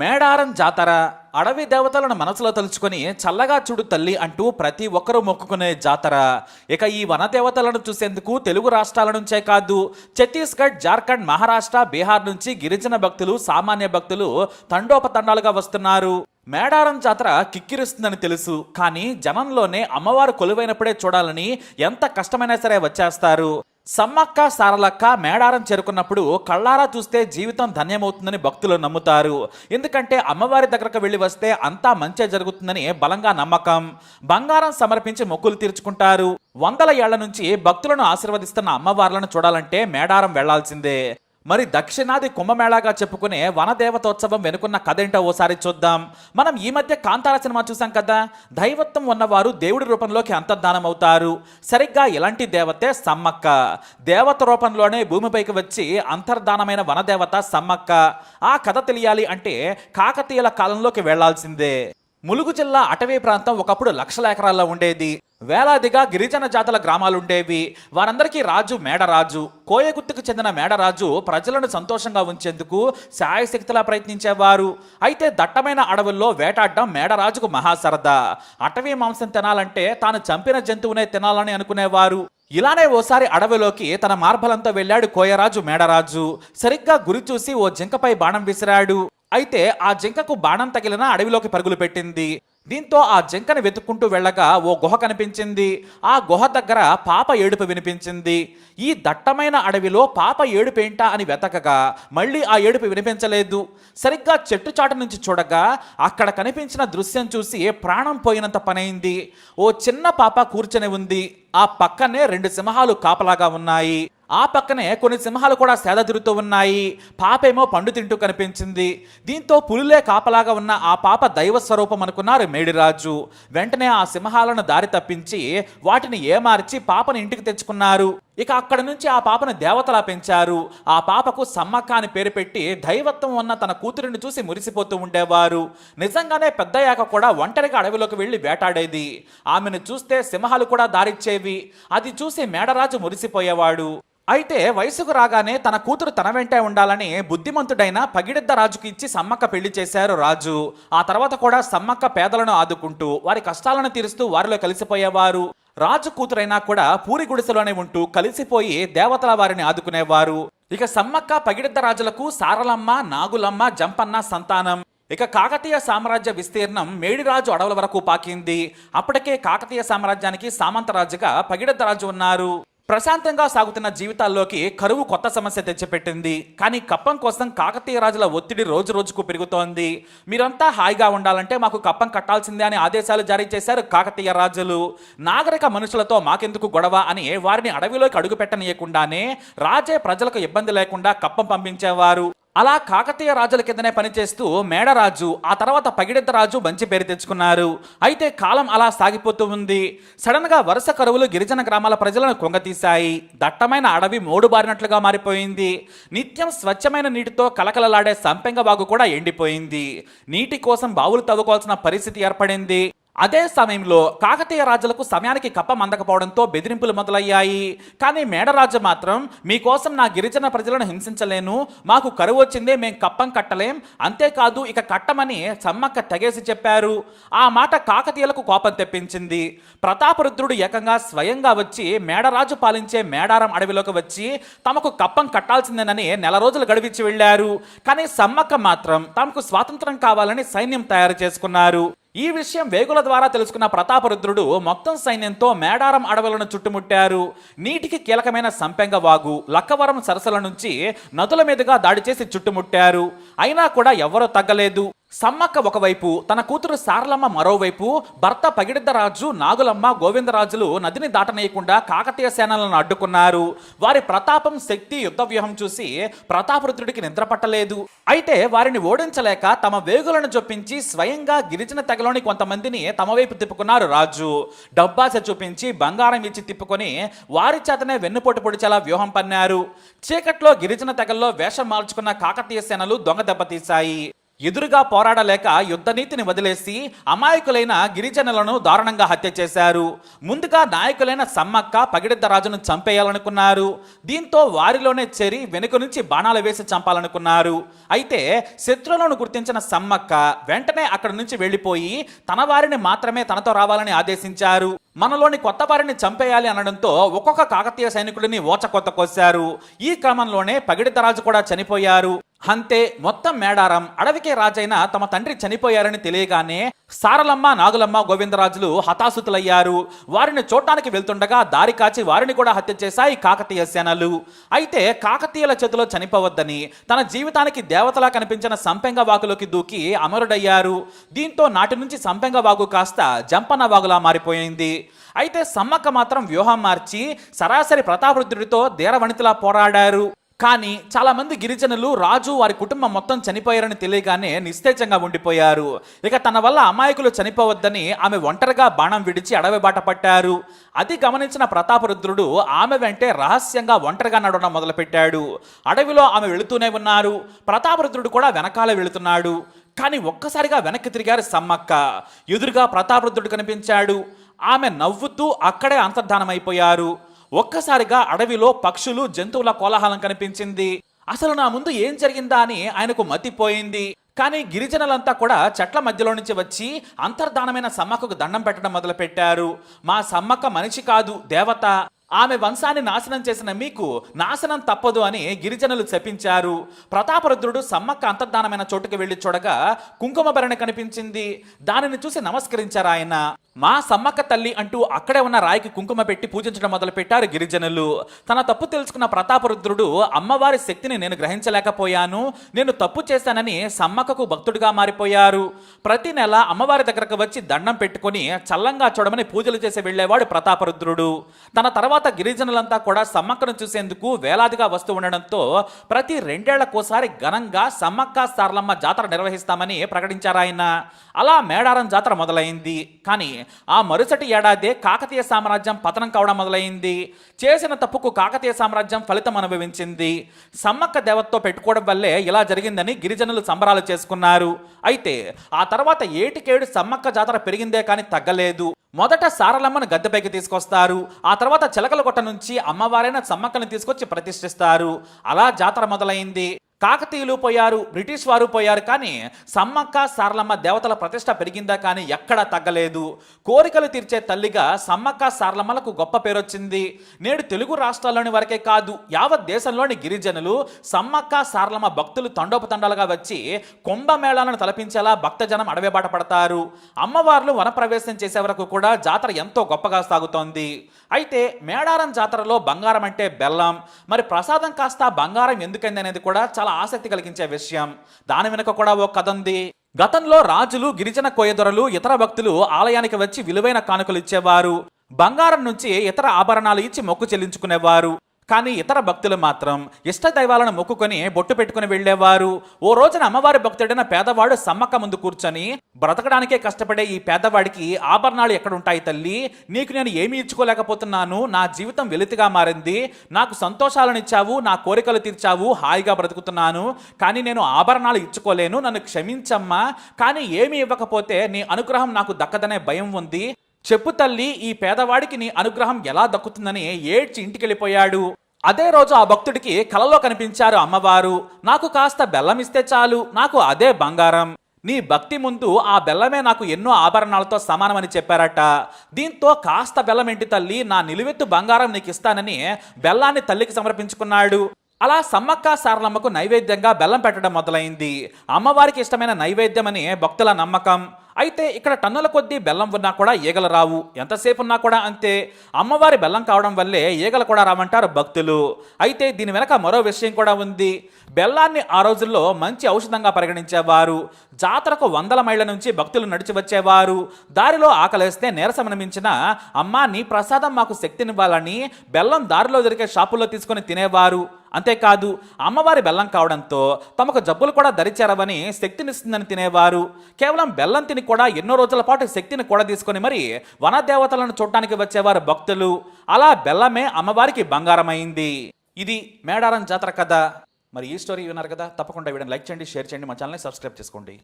మేడారం జాతర అడవి దేవతలను మనసులో తలుచుకొని చల్లగా చూడు తల్లి అంటూ ప్రతి ఒక్కరూ మొక్కుకునే జాతర. ఇక ఈ వన దేవతలను చూసేందుకు తెలుగు రాష్ట్రాల నుంచే కాదు ఛత్తీస్గఢ్ జార్ఖండ్ మహారాష్ట్ర బీహార్ నుంచి గిరిజన భక్తులు సామాన్య భక్తులు తండోపతండాలుగా వస్తున్నారు. మేడారం జాతర కిక్కిరిస్తుందని తెలుసు కానీ జనంలోనే అమ్మవారు కొలువైనప్పుడే చూడాలని ఎంత కష్టమైనా సరే వచ్చేస్తారు. సమ్మక్క సారలక్క మేడారం చేరుకున్నప్పుడు కళ్ళారా చూస్తే జీవితం ధన్యమవుతుందని భక్తులు నమ్ముతారు. ఎందుకంటే అమ్మవారి దగ్గరకు వెళ్ళి వస్తే అంతా మంచి జరుగుతుందని బలంగా నమ్మకం. బంగారం సమర్పించి మొక్కులు తీర్చుకుంటారు. వందల ఏళ్ళ నుంచి భక్తులను ఆశీర్వదిస్తున్న అమ్మవార్లను చూడాలంటే మేడారం వెళ్ళాల్సిందే. మరి దక్షిణాది కుంభమేళాగా చెప్పుకునే వనదేవతోత్సవం వెనుకున్న కథ ఏంటో ఓసారి చూద్దాం. మనం ఈ మధ్య కాంతార సినిమా చూసాం కదా? దైవత్వం ఉన్నవారు దేవుడి రూపంలోకి అంతర్ధానం అవుతారు. సరిగ్గా ఇలాంటి దేవతే సమ్మక్క. దేవత రూపంలోనే భూమిపైకి వచ్చి అంతర్ధానమైన వనదేవత సమ్మక్క. ఆ కథ తెలియాలి అంటే కాకతీయుల కాలంలోకి వెళ్ళాల్సిందే. ములుగు జిల్లా అటవీ ప్రాంతం ఒకప్పుడు లక్షల ఎకరాల్లో ఉండేది. వేలాదిగా గిరిజన జాతుల గ్రామాలు ఉండేవి వారందరికీ రాజు మేడరాజు. కోయగుత్తుకు చెందిన మేడరాజు ప్రజలను సంతోషంగా ఉంచేందుకు శాయశక్తిలా ప్రయత్నించేవారు. అయితే దట్టమైన అడవుల్లో వేటాడడం మేడరాజుకు మహాసరదా. అటవీ మాంసం తినాలంటే తాను చంపిన జంతువునే తినాలని అనుకునేవారు. ఇలానే ఓసారి అడవిలోకి తన మార్బలంతో వెళ్ళాడు కోయరాజు మేడరాజు. సరిగ్గా గురి చూసి ఓ జింకపై బాణం విసిరాడు. అయితే ఆ జింకకు బాణం తగిలిన అడవిలోకి పరుగులు పెట్టింది. దీంతో ఆ జింకని వెతుక్కుంటూ వెళ్ళగా ఓ గుహ కనిపించింది. ఆ గుహ దగ్గర పాప ఏడుపు వినిపించింది. ఈ దట్టమైన అడవిలో పాప ఏడుపేంటా అని వెతకగా మళ్ళీ ఆ ఏడుపు వినిపించలేదు. సరిగ్గా చెట్టు చాటు నుంచి చూడగా అక్కడ కనిపించిన దృశ్యం చూసి ప్రాణం పోయినంత పనైంది. ఓ చిన్న పాప కూర్చొని ఉంది. ఆ పక్కనే రెండు సింహాలు కాపలాగా ఉన్నాయి. ఆ పక్కనే కొన్ని సింహాలు కూడా సేద తిరుగుతూ ఉన్నాయి. పాపేమో పండు తింటూ కనిపించింది. దీంతో పులులే కాపలాగా ఉన్న ఆ పాప దైవ స్వరూపం అనుకున్నారు మేడిరాజు. వెంటనే ఆ సింహాలను దారి తప్పించి వాటిని ఏమార్చి పాపను ఇంటికి తెచ్చుకున్నారు. ఇక అక్కడ నుంచి ఆ పాపను దేవతలా పెంచారు. ఆ పాపకు సమ్మక్క అని పేరు పెట్టి దైవత్వం ఉన్న తన కూతురిని చూసి మురిసిపోతూ ఉండేవారు. నిజంగానే పెద్దయ్యాక కూడా ఒంటరిగా అడవిలోకి వెళ్ళి వేటాడేది. ఆమెను చూస్తే సింహాలు కూడా దారిచ్చేవి. అది చూసి మేడరాజు మురిసిపోయేవాడు. అయితే వయసుకు రాగానే తన కూతురు తన వెంటే ఉండాలని బుద్ధిమంతుడైన పగిడిద్ద రాజుకి ఇచ్చి సమ్మక్క పెళ్ళి చేశారు రాజు. ఆ తర్వాత కూడా సమ్మక్క పేదలను ఆదుకుంటూ వారి కష్టాలను తీరుస్తూ వారిలో కలిసిపోయేవారు. రాజు కూతురైనా కూడా పూరి గుడిసెలోనే ఉంటూ కలిసిపోయి దేవతల వారిని ఆదుకునేవారు. ఇక సమ్మక్క పగిడిద్ద రాజులకు సారలమ్మ నాగులమ్మ జంపన్న సంతానం. ఇక కాకతీయ సామ్రాజ్య విస్తీర్ణం మేడిరాజు అడవుల వరకు పాకింది. అప్పటికే కాకతీయ సామ్రాజ్యానికి సామంతరాజుగా పగిడిద్ద రాజు ఉన్నారు. ప్రశాంతంగా సాగుతున్న జీవితాల్లోకి కరువు కొత్త సమస్య తెచ్చిపెట్టింది. కానీ కప్పం కోసం కాకతీయ రాజుల ఒత్తిడి రోజు రోజుకు పెరుగుతోంది. మీరంతా హాయిగా ఉండాలంటే మాకు కప్పం కట్టాల్సిందే అని ఆదేశాలు జారీ చేశారు కాకతీయ రాజులు. నాగరిక మనుషులతో మాకెందుకు గొడవ అని వారిని అడవిలోకి అడుగుపెట్టనీయకుండానే రాజే ప్రజలకు ఇబ్బంది లేకుండా కప్పం పంపించేవారు. అలా కాకతీయ రాజుల కిందనే పనిచేస్తూ మేడరాజు ఆ తర్వాత పగిడిద్ద రాజు మంచి పేరు తెచ్చుకున్నారు. అయితే కాలం అలా సాగిపోతూ ఉంది. సడన్గా వరుస కరువులు గిరిజన గ్రామాల ప్రజలను కొంగతీశాయి. దట్టమైన అడవి మోడుబారినట్లుగా మారిపోయింది. నిత్యం స్వచ్ఛమైన నీటితో కలకలలాడే సంపెంగ వాగు కూడా ఎండిపోయింది. నీటి కోసం బావులు తవ్వుకోవాల్సిన పరిస్థితి ఏర్పడింది. అదే సమయంలో కాకతీయ రాజులకు సమయానికి కప్ప మందకపోవడంతో బెదిరింపులు మొదలయ్యాయి. కానీ మేడరాజు మాత్రం మీకోసం నా గిరిజన ప్రజలను హింసించలేను. మాకు కరువు వచ్చిందే మేం కప్పం కట్టలేం. అంతేకాదు ఇక కట్టమని సమ్మక్క తెగేసి చెప్పారు. ఆ మాట కాకతీయులకు కోపం తెప్పించింది. ప్రతాపరుద్రుడు ఏకంగా స్వయంగా వచ్చి మేడరాజు పాలించే మేడారం అడవిలోకి వచ్చి తమకు కప్పం కట్టాల్సిందేనని నెల రోజులు గడిపించి వెళ్ళారు. కానీ సమ్మక్క మాత్రం తమకు స్వాతంత్రం కావాలని సైన్యం తయారు చేసుకున్నారు. ఈ విషయం వేగుల ద్వారా తెలుసుకున్న ప్రతాపరుద్రుడు మొత్తం సైన్యంతో మేడారం అడవులను చుట్టుముట్టారు. నీటికి కీలకమైన సంపెంగ వాగు లక్కవరం సరసల నుంచి నదుల మీదుగా దాడి చేసి చుట్టుముట్టారు. అయినా కూడా ఎవరూ తగ్గలేదు. సమ్మక్క ఒకవైపు తన కూతురు సారలమ్మ మరోవైపు భర్త పగిడిద్దరాజు నాగులమ్మ గోవిందరాజులు నదిని దాటనేయకుండా కాకతీయ సేనలను అడ్డుకున్నారు. వారి ప్రతాపం శక్తి యుద్ధ వ్యూహం చూసి ప్రతాపరుద్రుడికి నిద్రపట్టలేదు అయితే వారిని ఓడించలేక తమ వేగులను జొప్పించి స్వయంగా గిరిజన తెగలోని కొంతమందిని తమ వైపు తిప్పుకున్నారు రాజు. డబ్బాస చూపించి బంగారం ఇచ్చి తిప్పుకొని వారి చేతనే వెన్నుపోటు పొడిచేలా వ్యూహం పన్నారు. చీకట్లో గిరిజన తెగల్లో వేషం మార్చుకున్న కాకతీయ సేనలు దొంగ దెబ్బతీశాయి. ఎదురుగా పోరాడలేక యుద్ధనీతిని వదిలేసి అమాయకులైన గిరిజనులను దారుణంగా హత్య చేశారు. ముందుగా నాయకులైన సమ్మక్క పగిడిద్దరాజును చంపేయాలనుకున్నారు. దీంతో వారిలోనే చేరి వెనుక నుంచి బాణాలు వేసి చంపాలనుకున్నారు. అయితే శత్రువులను గుర్తించిన సమ్మక్క వెంటనే అక్కడి నుంచి వెళ్ళిపోయి తన వారిని మాత్రమే తనతో రావాలని ఆదేశించారు. మనలోని కొత్త వారిని చంపేయాలి అనడంతో ఒక్కొక్క కాకతీయ సైనికుడిని ఓచకొత్త కోశారు. ఈ క్రమంలోనే పగిడితరాజు కూడా చనిపోయారు. అంతే మొత్తం మేడారం అడవికే రాజైన తమ తండ్రి చనిపోయారని తెలియగానే సారలమ్మ నాగులమ్మ గోవిందరాజులు హతాశుతులయ్యారు. వారిని చూడటానికి వెళ్తుండగా దారి కాచి వారిని కూడా హత్య చేశాయి కాకతీయ సేనలు. అయితే కాకతీయుల చేతిలో చనిపోవద్దని తన జీవితానికి దేవతలా కనిపించిన సంపెంగ వాగులోకి దూకి అమరుడయ్యారు. దీంతో నాటి నుంచి సంపెంగ వాగు కాస్త జంపన్న వాగులా మారిపోయింది. అయితే సమ్మక్క మాత్రం వ్యూహం మార్చి సరాసరి ప్రతాపరుద్రుడితో దేరవణితిలా పోరాడారు. కానీ చాలా మంది గిరిజనులు రాజు వారి కుటుంబం మొత్తం చనిపోయారని తెలియగానే నిస్తేజంగా ఉండిపోయారు. ఇక తన వల్ల అమాయకులు చనిపోవద్దని ఆమె ఒంటరిగా బాణం విడిచి అడవి బాట పట్టారు. అది గమనించిన ప్రతాపరుద్రుడు ఆమె వెంటే రహస్యంగా ఒంటరిగా నడవడం మొదలుపెట్టాడు. అడవిలో ఆమె వెళుతూనే ఉన్నారు. ప్రతాపరుద్రుడు కూడా వెనకాల వెళుతున్నాడు. కానీ ఒక్కసారిగా వెనక్కి తిరిగారు సమ్మక్క. ఎదురుగా ప్రతాపరుద్రుడు కనిపించాడు. ఆమె నవ్వుతూ అక్కడే అంతర్ధానమైపోయారు. ఒక్కసారిగా అడవిలో పక్షులు జంతువుల కోలాహలం కనిపించింది. అసలు నా ముందు ఏం జరిగిందా అని ఆయనకు మతిపోయింది. కానీ గిరిజనులంతా కూడా చెట్ల మధ్యలో నుంచి వచ్చి అంతర్ధానమైన సమ్మక్కకు దండం పెట్టడం మొదలుపెట్టారు. మా సమ్మక్క మనిషి కాదు దేవత. ఆమె వంశాన్ని నాశనం చేసిన మీకు నాశనం తప్పదు అని గిరిజనులు శపించారు. ప్రతాపరుద్రుడు సమ్మక్క అంతర్ధానమైన చోటుకి వెళ్ళి చూడగా కుంకుమభరణి కనిపించింది. దానిని చూసి నమస్కరించారు ఆయన. మా సమ్మక్క తల్లి అంటూ అక్కడే ఉన్న రాయికి కుంకుమ పెట్టి పూజించడం మొదలుపెట్టారు గిరిజనులు. తన తప్పు తెలుసుకున్న ప్రతాపరుద్రుడు అమ్మవారి శక్తిని నేను గ్రహించలేకపోయాను. నేను తప్పు చేశానని సమ్మక్కకు భక్తుడిగా మారిపోయారు. ప్రతి నెల అమ్మవారి దగ్గరకు వచ్చి దండం పెట్టుకొని చల్లంగా చూడమని పూజలు చేసి వెళ్ళేవాడు ప్రతాపరుద్రుడు. తన తర్వాత గిరిజనులంతా కూడా సమ్మక్కను చూసేందుకు వేలాదిగా వస్తూ ఉండడంతో ప్రతి రెండేళ్ళకోసారి ఘనంగా సమ్మక్క సారలమ్మ జాతర నిర్వహిస్తామని ప్రకటించారు ఆయన. అలా మేడారం జాతర మొదలైంది. కానీ ఆ మరుసటి ఏడాదే కాకతీయ సామ్రాజ్యం పతనం కావడం మొదలైంది. చేసిన తప్పుకు కాకతీయ సామ్రాజ్యం ఫలితం అనుభవించింది. సమ్మక్క దేవతతో పెట్టుకోవడం వల్లే ఇలా జరిగిందని గిరిజనులు సంబరాలు చేసుకున్నారు. అయితే ఆ తర్వాత ఏటికేడు సమ్మక్క జాతర పెరిగిందే కానీ తగ్గలేదు. మొదట సారలమ్మను గద్దెపైకి తీసుకొస్తారు. ఆ తర్వాత చిలకలగొట్ట నుంచి అమ్మవారైన సమ్మక్కను తీసుకొచ్చి ప్రతిష్ఠిస్తారు. అలా జాతర మొదలైంది. కాకతీయులు పోయారు బ్రిటిష్ వారు పోయారు కానీ సమ్మక్క సారలమ్మ దేవతల ప్రతిష్ట పెరిగిందా కానీ ఎక్కడా తగ్గలేదు. కోరికలు తీర్చే తల్లిగా సమ్మక్క సారలమ్మలకు గొప్ప పేరు వచ్చింది నేడు తెలుగు రాష్ట్రాల్లోని వరకే కాదు యావత్ దేశంలోని గిరిజనులు సమ్మక్క సారలమ్మ భక్తులు తండోపతండాలుగా వచ్చి కుంభమేళాలను తలపించేలా భక్తజనం అడవేబాట పడతారు. అమ్మవార్లు వనప్రవేశం చేసే వరకు కూడా జాతర ఎంతో గొప్పగా సాగుతోంది. అయితే మేడారం జాతరలో బంగారం అంటే బెల్లం. మరి ప్రసాదం కాస్త బంగారం ఎందుకైంది అనేది కూడా చాలా ఆసక్తి కలిగించే విషయం. దాని వెనుక కూడా ఓ కథ ఉంది. గతంలో రాజులు గిరిజన కోయదొరలు ఇతర భక్తులు ఆలయానికి వచ్చి విలువైన కానుకలు ఇచ్చేవారు. బంగారం నుంచి ఇతర ఆభరణాలు ఇచ్చి మొక్కు చెల్లించుకునేవారు. కానీ ఇతర భక్తులు మాత్రం ఇష్ట దైవాలను మొక్కుకొని బొట్టు పెట్టుకుని వెళ్ళేవారు. ఓ రోజున అమ్మవారి భక్తుడైన పేదవాడు సమ్మక్క ముందు కూర్చొని బ్రతకడానికే కష్టపడే ఈ పేదవాడికి ఆభరణాలు ఎక్కడుంటాయి తల్లి? నీకు నేను ఏమీ ఇచ్చుకోలేకపోతున్నాను. నా జీవితం వెలితిగా మారింది. నాకు సంతోషాలను ఇచ్చావు నా కోరికలు తీర్చావు హాయిగా బ్రతుకుతున్నాను. కానీ నేను ఆభరణాలు ఇచ్చుకోలేను. నన్ను క్షమించమ్మా. కానీ ఏమీ ఇవ్వకపోతే నీ అనుగ్రహం నాకు దక్కదనే భయం ఉంది. చెప్పు తల్లి ఈ పేదవాడికి నీ అనుగ్రహం ఎలా దక్కుతుందని ఏడ్చి ఇంటికెళ్ళిపోయాడు. అదే రోజు ఆ భక్తుడికి కలలో కనిపించారు అమ్మవారు. నాకు కాస్త బెల్లం ఇస్తే చాలు నాకు అదే బంగారం. నీ భక్తి ముందు ఆ బెల్లమే నాకు ఎన్నో ఆభరణాలతో సమానమని చెప్పారట. దీంతో కాస్త బెల్లం ఏంటి తల్లి నా నిలువెత్తు బంగారం నీకు ఇస్తానని బెల్లాన్ని తల్లికి సమర్పించుకున్నాడు. అలా సమ్మక్క సారలమ్మకు నైవేద్యంగా బెల్లం పెట్టడం మొదలైంది. అమ్మవారికి ఇష్టమైన నైవేద్యమని భక్తుల నమ్మకం. అయితే ఇక్కడ టన్నుల కొద్దీ బెల్లం ఉన్నా కూడా ఈగలు రావు. ఎంతసేపు ఉన్నా కూడా అంతే. అమ్మవారి బెల్లం కావడం వల్లే ఈగలు కూడా రావంటారు భక్తులు. అయితే దీని వెనక మరో విషయం కూడా ఉంది. బెల్లాన్ని ఆ రోజుల్లో మంచి ఔషధంగా పరిగణించేవారు. జాతరకు వందల మైళ్ళ నుంచి భక్తులు నడిచి వచ్చేవారు. దారిలో ఆకలేస్తే నీరసమనిపించిన అమ్మా నీ ప్రసాదం మాకు శక్తినివ్వాలని బెల్లం దారిలో దొరికే షాపుల్లో తీసుకొని తినేవారు. అంతేకాదు అమ్మవారి బెల్లం కావడంతో తమకు జబ్బులు కూడా దరిచేరవని శక్తినిస్తుందని తినేవారు. కేవలం బెల్లం తిని కూడా ఎన్నో రోజుల పాటు శక్తిని కూడా తీసుకొని మరి వనదేవతలను చూడటానికి వచ్చేవారు భక్తులు. అలా బెల్లమే అమ్మవారికి బంగారమైంది. ఇది మేడారం జాతర కథ. మరి ఈ స్టోరీ విన్నారు కదా? తప్పకుండా వీడియోని లైక్ చేయండి షేర్ చేయండి మా ఛానల్ని సబ్స్క్రైబ్ చేసుకోండి.